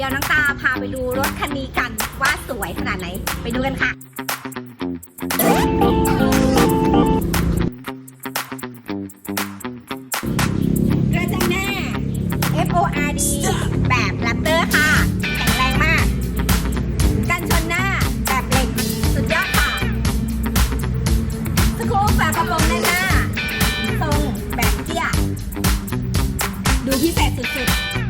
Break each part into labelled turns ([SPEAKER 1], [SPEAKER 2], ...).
[SPEAKER 1] เดี๋ยวน้องตาพาไปดูรถคันนี้กันว่าสวยขนาดไหน ไปดูกันค่ะกระจังหน้า FORD แบบแรปเตอร์ค่ะ แข็งแรงมาก กันชนหน้าแบบเหล็ก สุดยอดค่ะสกู๊ปแบบกระโปรงด้านหน้า ทรงแบบเตี้ยดูพิเศษสุดๆ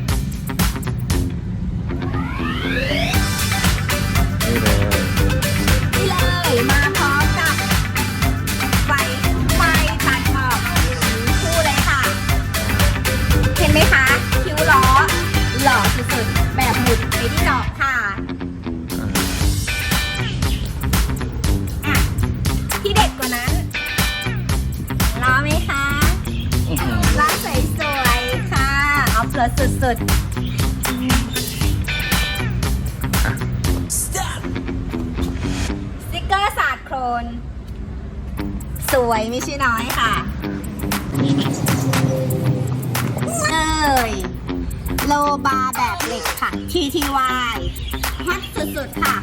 [SPEAKER 1] ที่ดอกค่ะอะ ที่เด็ดกว่านั้นล้อไหมคะ
[SPEAKER 2] อื้อหือ
[SPEAKER 1] ล้อสวยๆค่ะ เอาเปลือกสุดๆสติกเกอร์สาดโครน สวยไม่ใช่น้อยค่ะ บาร์แบบเหล็กค่ะ TTY ฮอตสุดๆค่ะ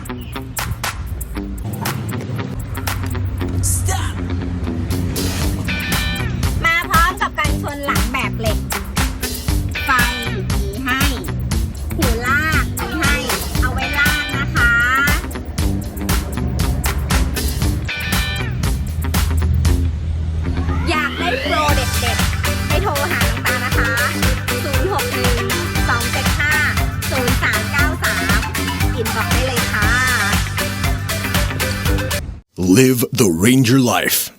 [SPEAKER 3] Live the Ranger life.